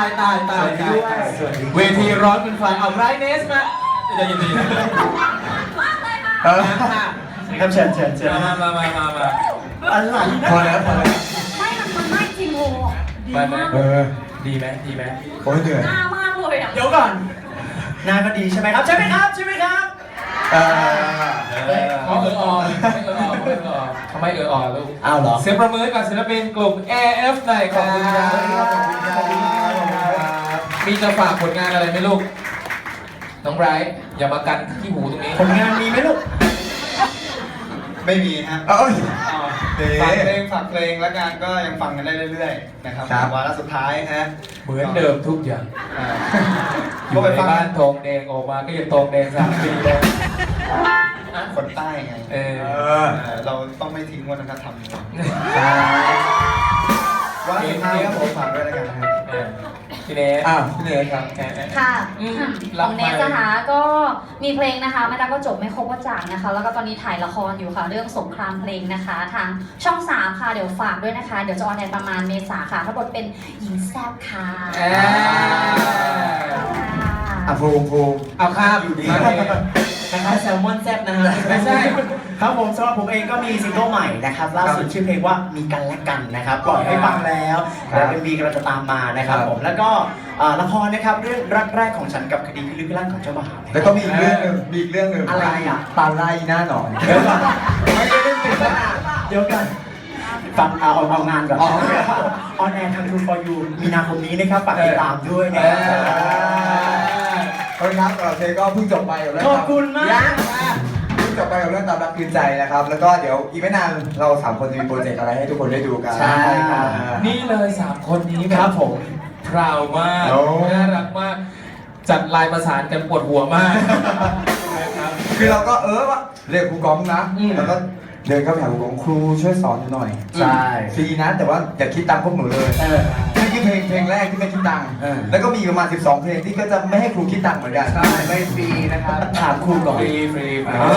ายตายตายสวัสดีด้วยเวทีร้อนเป็นไฟเอาไรเนสมาจะยินดีเออครับเชิญเชิญเชิญมามามามามาอะไรพอแล้วพอแล้วไม่มันมันไม่จริงโหดีมากเออดีไหมดีไหมโอ้ยเหนื่อยหน้ามากเลยอะเดี๋ยวก่อนหนาก็ดีใช่ไหมครับใช่ไหมครับใช่ไหมครับเออเขาเออออนไม่เออออนไม่เออออนทำไมเออออนลูกอ้าวเหรอเสียงประเมือกับศิลปินกลุ่ม AF หน่อยขอบคุณครับขอบคุณครับ มีจะฝากผลงานอะไรไหมลูก น้องไบรท์อย่ามากันที่หูตรงนี้ผลงานมีไหมลูก ไม่มีฮะเอ้ยเด๋ฝากเพลงฝากเพลงแล้วกันก็ยังฟังกันได้เรื่อยๆนะครับครับ วาระสุดท้ายฮะเหมือนเดิมทุกอย่างอ่าอก็ยู่ไปในฟังบ้านทองแดงออกมาก็ยังทองแดงสามปีแล้ว คนใต้ไงเออ เออเออเราต้องไม่ทิ้งวัฒนธรรมนี้ใช่วาระสุดท้ายครับผมฝากด้วยแล้วกันนะครับเออ พี่เนสอ้าวพี่เนยครับเออเออค่ะอืมขรัอบงเนสไมค์นะคะก็มีเพลงนะคะไม่รักก็จบไม่ครบก็จากนะคะ แล้วก็ตอนนี้ถ่ายละครอยู่ค่ะ เรื่องสงครามเพลงนะคะ ทางช่อง3ค่ะเดี๋ยวฝากด้วยนะคะ เดี๋ยวจะออนแอร์ประมาณเมษาค่ะทั้งหมดเป็นหญิงแซ่บค่ะเอออะภูมิภูมิเอาข้ามอยู่ดี คล้ายๆแซลมอนแซ่บนะฮะ ไม่ใช่ ครับผมสำหรับผมเองก็มีซิงเกิลใหม่นะครับล่าสุดชื่อเพลงว่ามีกันและกันนะครับปล่อยให้ฟังแล้วครับแล้วเป็นมีกำลังจะตามมานะครับครับผมแล้วก็อ่าละครนะครับเรื่องรักแรกของฉันกับคดีพิลึกลั่นของเจ้าบ่าว แล้วก็มีอีกเรื่องหนึ่งมีอีกเรื่องหนึ่งอะไรอะตาไล่หน้าหนอน เดี๋ยวก่อนไม่ได้เล่นติดนะเดี๋ยวกันฟังเอาเอาเอางานก่อนอ๋อออนแอร์ทาง True for You มีนาคมนี้นะครับฝากติดตามด้วยนะเอครับอขอบคุณครับเราเพลงก็เพิ่งจบไปกับเรื่องขอบคุณมาก ยังเพิ่ง จบไปกับเรื่องตามรักคืนใจนะครับ แล้วก็เดี๋ยวอีกไม่นานเราสามคนจะมีโปรเจกต์อะไรให้ทุกคนได้ดูกัน ใช่ครับนี่เลยสามคนนี้ครับผมพราวมากโอ้ น่ารักมาก จัดลายประสานกันปวดหัวมากนะครับ คือเราก็เออว่าเรียกครูกองนะอืม แล้วก็เดินเข้าไปหาครูกองครูช่วยสอนหน่อยใช่ ฟรีนะแต่ว่าอย่าคิดตังค์พวกหนูเลย เออ นี่คือเพลงเพลงแรกที่ไม่คิดตังค์เออ แล้วก็มีประมาณ 12 เพลงที่ก็จะไม่ให้ครูคิดตังค์เหมือนกันใช่ไม่ฟรีนะครับ ถามครูก่อน ฟรีฟรีฟรีอ๋อ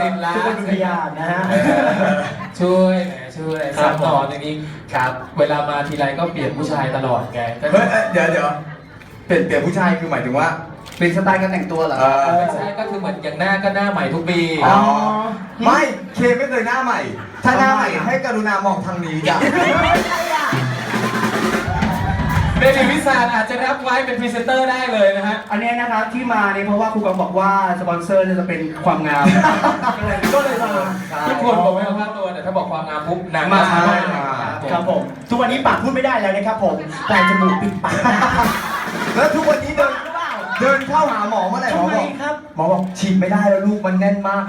สิบล้าทุกคนนเป็นพยานนะฮะ ช่วยแหมช่วยครัสาบมต่ออย่างนี้ครับ เวลามาทีไรก็เปลี่ยนผู้ชายตลอดแกก็เฮ้ยเอ้ยเดี๋ยวเดี๋ยวเปลี่ยนเปลี่ยนผู้ชายคือหมายถึงว่า เป็นสไตล์การแต่งตัวเหรอ เออ ไม่ใช่ก็คือเหมือนอย่างหน้าก็หน้าใหม่ทุกปีอ๋อ ไม่ เคไม่เคยหน้าใหม่ ถ้าหน้าใหม่ให้กรุณามองทางนี้จ้ะ เดลิวิสานอาจจะรับไว้เป็นพรีเซนเตอร์ได้เลยนะฮะ อันนี้นะครับที่มาเนี่ยเพราะว่าครูกองบอกว่าสปอนเซอร์เนี่ยจะเป็นความงาม ก็เลยมาทุกคนบอกไม่เอาค่าตัวแต่ถ้าบอกความงามปุ๊บหนังมามาครับผม ทุกวันนี้ปากพูดไม่ได้แล้วนะครับผมปลายจมูกปิดปากแล้วทุกวันนี้เดินเดินเข้าหาหมอเมื่อไหร่หมอทำไมบอกครับ หมอบอกฉีดไม่ได้แล้วลูกมันแน่นมาก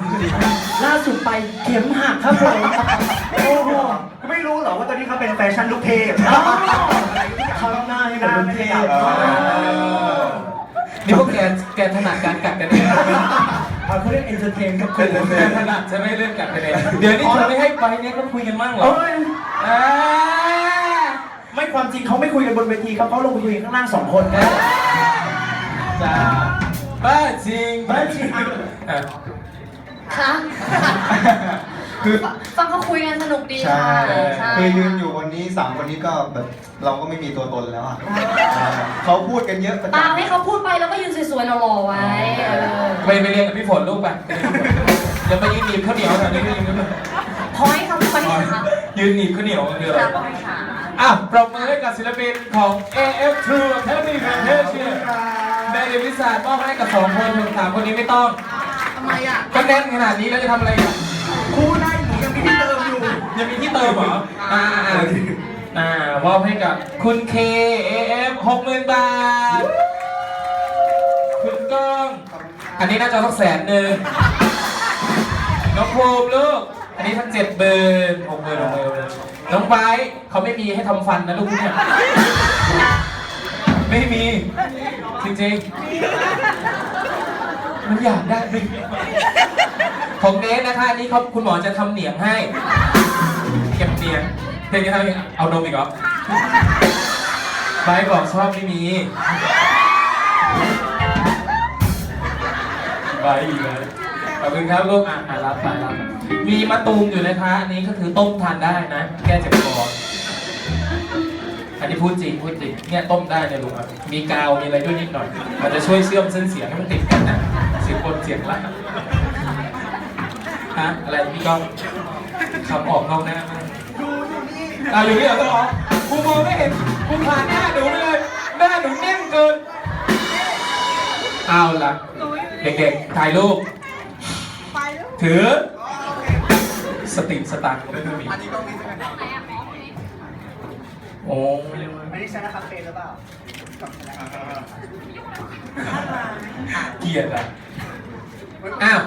ล่าสุดไปเข็มหักครับผมโอ้โหไม่รู้เหรอว่าตอนนี้เขาเป็นแฟชั่นลูกเทพเขา หน้าให้เหมือนลูกเทพอ๋อนี่พวกแกแกถนัดการกัดกันเองเอาเขาเรียกเอนเตอร์เทนครับคุเป็นณเทแกถนัดใช่ไหมเรื่องกัดกันเองเดี๋ยวนี้เธอไม่ให้ไปเนี่ยก็คุยกันมั่งเหรอเอ้ยอ่าไม่ความจริงเขาไม่คุยกันบนเวทีครับเขาลงไปคุยกันข้างล่างสองคนครับจ้าบ้าจริงบ้าจริงอะค่ะ คือฟังเขาคุยกันสนุกดีใช่ค่ะใช่คือยืนอยู่วันนี้สามคนนี้ก็แบบเราก็ไม่มีตัวตนแล้วอะเขาพูดกันเยอะประตามจำให้เขาพูดไปแล้วก็ยืนสวยๆหล่อๆไว้เออไปไปเรียนกับพี่ฝนลูกไปอย่าไปยืนหนีบข้าวเหนียวแถวนี้ไม่ยืนไม่พอยครับพอยนะคะยืนหนีบข้าวเหนียวอย่างเดียวครับพอยค่ะอะปรบมือให้กับศิลปินของ AF True Academy Fantasia เดลิวิสานมอบให้กับสองคนถึงสามคนนี้ไม่ต้อง ทำไมอะก็แน่นขนาดนี้แล้วจะทำอะไรกัน ครูได้หนู ยังมีที่เติมอยู่ ยังมีที่เติมเหรอ อ่าอ่าอ่ามอบให้กับคุณเค AF หกหมื่นบาท คุณก้อง อันนี้น่าจะต้องแสนหนึ่งน้องภูมิลูก อันนี้ทั้งเจ็ดหมื่นหกหมื่นหกหมื่นน้องไบร์ทเขาไม่มีให้ทำฟันนะลูกเนี่ย ไม่มี จริงๆ มันอยากได้ไหม ของเนสนะคะอันนี้เขาคุณหมอจะทำเหนียงให้ เก็บเหนียงเพลงนี้ทำยังไงเอานมอีกเหรอไบร์ทบอกชอบไม่มีไบร์ทอีกเลยขอบคุณครับลูกอะอะรับไปรับ มีมะตูมอยู่นะคะอันนี้ก็คือต้มทานได้นะ แก้เจ็บคออันนี้พูดจริงพูดจริงเนี่ยต้มได้เนี่ยลุงอะมีกาวมีอะไรด้วยนิดหน่อย มันจะช่วยเชื่อมเส้นเสียงให้มันติดกันนะเสียงบนเสียงล่าง ฮะอะไรพี่ก้องคำออกนอกหน้ามากอะอยู่นี่เหรอต้องออกกูมองไม่เห็นกูผ่านหน้าหนูไปเลยหน้าหนูนิ่มเกิน เอาล่ะ เด็กๆถ่ายรูปถือ สติสตางค์ก็ไม่ค่อยมีโอ้อันนี้ชนะคาเฟ่หรือเปล่าเกลียดอะ อ้าว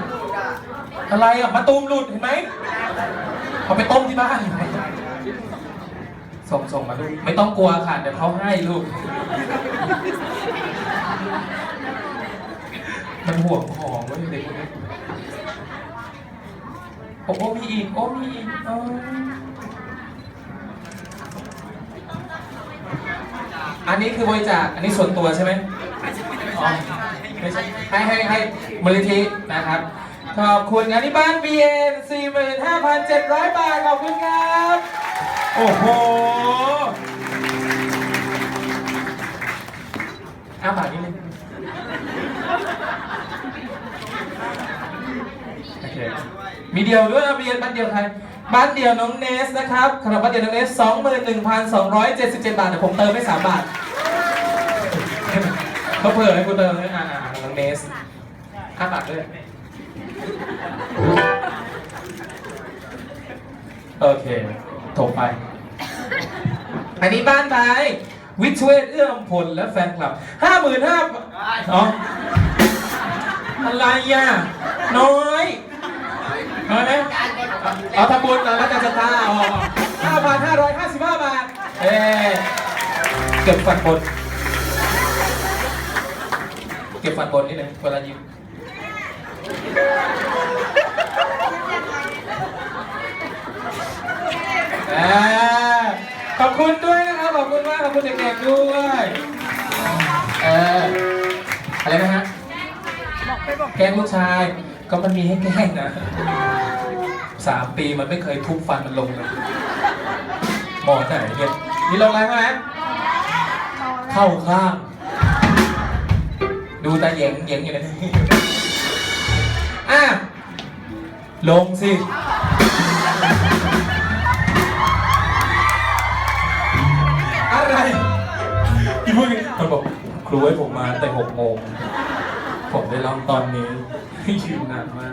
อะไรอะมาตูมหลุดเห็นไหมเอาไปต้มที่บ้านส่งส่งมาลูกไม่ต้องกลัวค่ะเดี๋ยวเขาให้ลูก มันห่วงของเว้ยเด็กคนนี้โอ้โอ้มีอีก โอ้มีอีกอ๋ออันนี้คือบริจาค อันนี้ส่วนตัวใช่ไหมอ๋อ ไม่ใช่ให้ให้ให้มูลนิธินะครับ ขอบคุณอันนี้บ้าน BN 45,700 บาท ขอบคุณครับ โอ้โหอาปากนิดนึงโอเคมีเดียวด้วยเบียนบ้านเดียวใครบ้านเดียวน้องเนสนะครับขนมบ้านเดียวน้องเนส21,277 บาทแต่ผมเติมไม่3บาทเขาเผื่อให้กูเติมให้อ่า เนสค่าปากด้วยโอเคโถไป อันนี้บ้านไปวิทเวทเอื้อมพลและแฟนคลับห้าหมื่นห้าอ๋ออะไรอะ น้อยน้อยไหมเอาทำบุญเอแล้วจะสตาร์อ๋อห้าพันห้าร้อยห้าสิบห้าบาท เอ๊เก็บฟันบน ก็บฟันบนนิดนึงเวลายิ้มอ่าขอบคุณด้วยนะครับ ขอบคุณมากขอบคุณเด็กๆด้วยเอออะไรนะฮะแกล้งลูกชาย ก็มันมีให้แกล้งนะสามปีมันไม่เคยทุบฟันมันลงเลยหมอไหนเนี่ยมีลงอะไรไหมเข้าข้าง ดูตาเหยงเหยงอยู่นะอะลงสิ อะไรอีพวกนี้มันบอกครูให้ผมมาแต่หกโมง ผมได้ร้องตอนนี้ยืนนานมาก